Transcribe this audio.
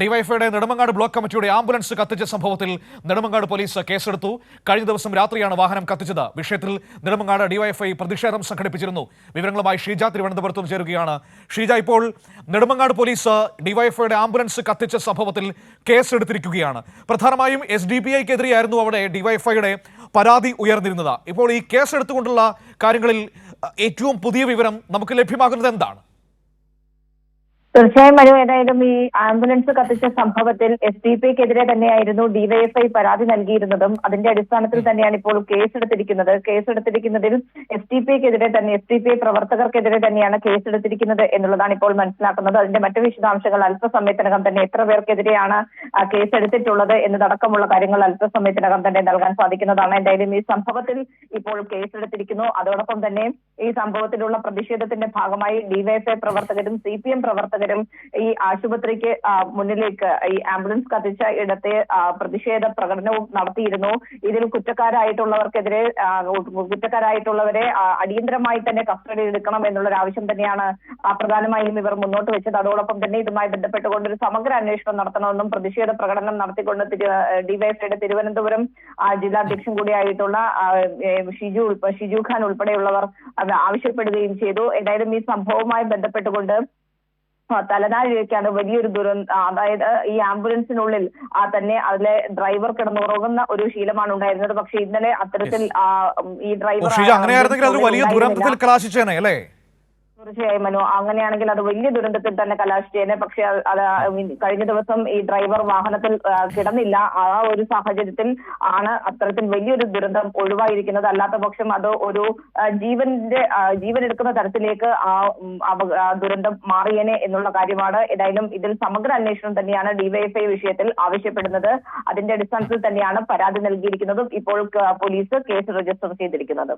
ഡിവൈഫൈയുടെ Nedumangad block കമ്മിറ്റിയുടെ ambulance കത്തിച്ച സംഭവത്തിൽ നെടുമങ്ങാട് പോലീസ് കേസെടുത്തു. കഴിഞ്ഞ ദിവസം രാത്രിയാണ് വാഹനം കത്തിച്ചത്. വിഷയത്തിൽ നെടുമങ്ങാട് ഡിവൈഎഫ്ഐ പ്രതിഷേധം സംഘടിപ്പിച്ചിരുന്നു. വിവരങ്ങളുമായി ഷീജ തിരുവനന്തപുരത്തും ചേരുകയാണ്. ഷീജ ഇപ്പോൾ നെടുമങ്ങാട് പോലീസ് ഡിവൈഎഫ്ഐയുടെ ആംബുലൻസ് കത്തിച്ച സംഭവത്തിൽ കേസെടുത്തിരിക്കുകയാണ്. പ്രധാനമായും എസ് ഡി പി ഐക്കെതിരെയായിരുന്നു അവിടെ ഡിവൈഎഫ്ഐയുടെ പരാതി ഉയർന്നിരുന്നത്. ഇപ്പോൾ ഈ കേസെടുത്തുകൊണ്ടുള്ള കാര്യങ്ങളിൽ ഏറ്റവും പുതിയ വിവരം നമുക്ക് ലഭ്യമാകുന്നത് എന്താണ്? തീർച്ചയായും മനു ഏതായാലും ഈ ആംബുലൻസ് കത്തിച്ച സംഭവത്തിൽ എസ് ഡി പിക്കെതിരെ തന്നെയായിരുന്നു ഡിവൈഎഫ്ഐ പരാതി നൽകിയിരുന്നതും. അതിന്റെ അടിസ്ഥാനത്തിൽ തന്നെയാണ് ഇപ്പോൾ കേസെടുത്തിരിക്കുന്നത്. കേസെടുത്തിരിക്കുന്നതിൽ എസ് ഡി പിക്കെതിരെ തന്നെ എസ് ഡി പി പ്രവർത്തകർക്കെതിരെ തന്നെയാണ് കേസെടുത്തിരിക്കുന്നത് എന്നുള്ളതാണ് ഇപ്പോൾ മനസ്സിലാക്കുന്നത്. അതിന്റെ മറ്റു വിശദാംശങ്ങൾ അല്പസമയത്തിനകം തന്നെ എത്ര പേർക്കെതിരെയാണ് കേസെടുത്തിട്ടുള്ളത് എന്നതടക്കമുള്ള കാര്യങ്ങൾ അല്പസമയത്തിനകം തന്നെ നൽകാൻ സാധിക്കുന്നതാണ്. എന്തായാലും ഈ സംഭവത്തിൽ ഇപ്പോൾ കേസെടുത്തിരിക്കുന്നു. അതോടൊപ്പം തന്നെ ഈ സംഭവത്തിലുള്ള പ്രതിഷേധത്തിന്റെ ഭാഗമായി ഡിവൈഎഫ്ഐ പ്രവർത്തകരും സി പി എം പ്രവർത്തകരും ഈ ആശുപത്രിക്ക് മുന്നിലേക്ക് ഈ ആംബുലൻസ് കത്തിച്ച ഇടത്തെ പ്രതിഷേധ പ്രകടനവും നടത്തിയിരുന്നു. ഇതിൽ കുറ്റക്കാരായിട്ടുള്ളവർക്കെതിരെ കുറ്റക്കാരായിട്ടുള്ളവരെ അടിയന്തരമായി തന്നെ കസ്റ്റഡി എടുക്കണം എന്നുള്ള ഒരു ആവശ്യം തന്നെയാണ് പ്രധാനമായും ഇവർ മുന്നോട്ട് വെച്ചത്. അതോടൊപ്പം തന്നെ ഇതുമായി ബന്ധപ്പെട്ടുകൊണ്ട് ഒരു സമഗ്ര അന്വേഷണം നടത്തണമെന്നും പ്രതിഷേധ പ്രകടനം നടത്തിക്കൊണ്ട് ഡിവൈഎഫ്ഐയുടെ തിരുവനന്തപുരം ജില്ലാധ്യക്ഷൻ കൂടിയായിട്ടുള്ള ഷിജു ഷിജു ഖാൻ ഉൾപ്പെടെയുള്ളവർ ആവശ്യപ്പെടുകയും ചെയ്തു. എന്തായാലും ഈ സംഭവവുമായി ബന്ധപ്പെട്ടുകൊണ്ട് ആ, തലനാരിഴയ്ക്കാണ് വലിയൊരു ദുരന്ത അതായത് ഈ ആംബുലൻസിനുള്ളിൽ ആ തന്നെ അതിലെ ഡ്രൈവർ കിടന്നുറങ്ങുന്ന ഒരു ശീലമാണ് ഉണ്ടായിരുന്നത്. പക്ഷെ ഇന്നലെ അത്തരത്തിൽ ഈ ഡ്രൈവർ അങ്ങനെയായിരുന്നെങ്കിൽ അത് വലിയ ദുരന്തത്തിൽ കലാശിച്ചേനെ അല്ലേ? തീർച്ചയായും മനു. അങ്ങനെയാണെങ്കിൽ അത് വലിയ ദുരന്തത്തിൽ തന്നെ കലാശിച്ചേനെ. പക്ഷെ അത് കഴിഞ്ഞ ദിവസം ഈ ഡ്രൈവർ വാഹനത്തിൽ കിടന്നില്ല. ആ ഒരു സാഹചര്യത്തിൽ ആണ് അത്തരത്തിൽ വലിയൊരു ദുരന്തം ഒഴിവായിരിക്കുന്നത്. അല്ലാത്ത പക്ഷം അത് ഒരു ജീവന്റെ ജീവൻ എടുക്കുന്ന തരത്തിലേക്ക് ആ ദുരന്തം മാറിയേനെ എന്നുള്ള കാര്യമാണ് ഏതായാലും ഇതിൽ സമഗ്ര അന്വേഷണം തന്നെയാണ് ഡിവൈഎഫ്ഐ വിഷയത്തിൽ ആവശ്യപ്പെടുന്നത്. അതിന്റെ അടിസ്ഥാനത്തിൽ തന്നെയാണ് പരാതി നൽകിയിരിക്കുന്നതും ഇപ്പോൾ പോലീസ് കേസ് രജിസ്റ്റർ ചെയ്തിരിക്കുന്നത്.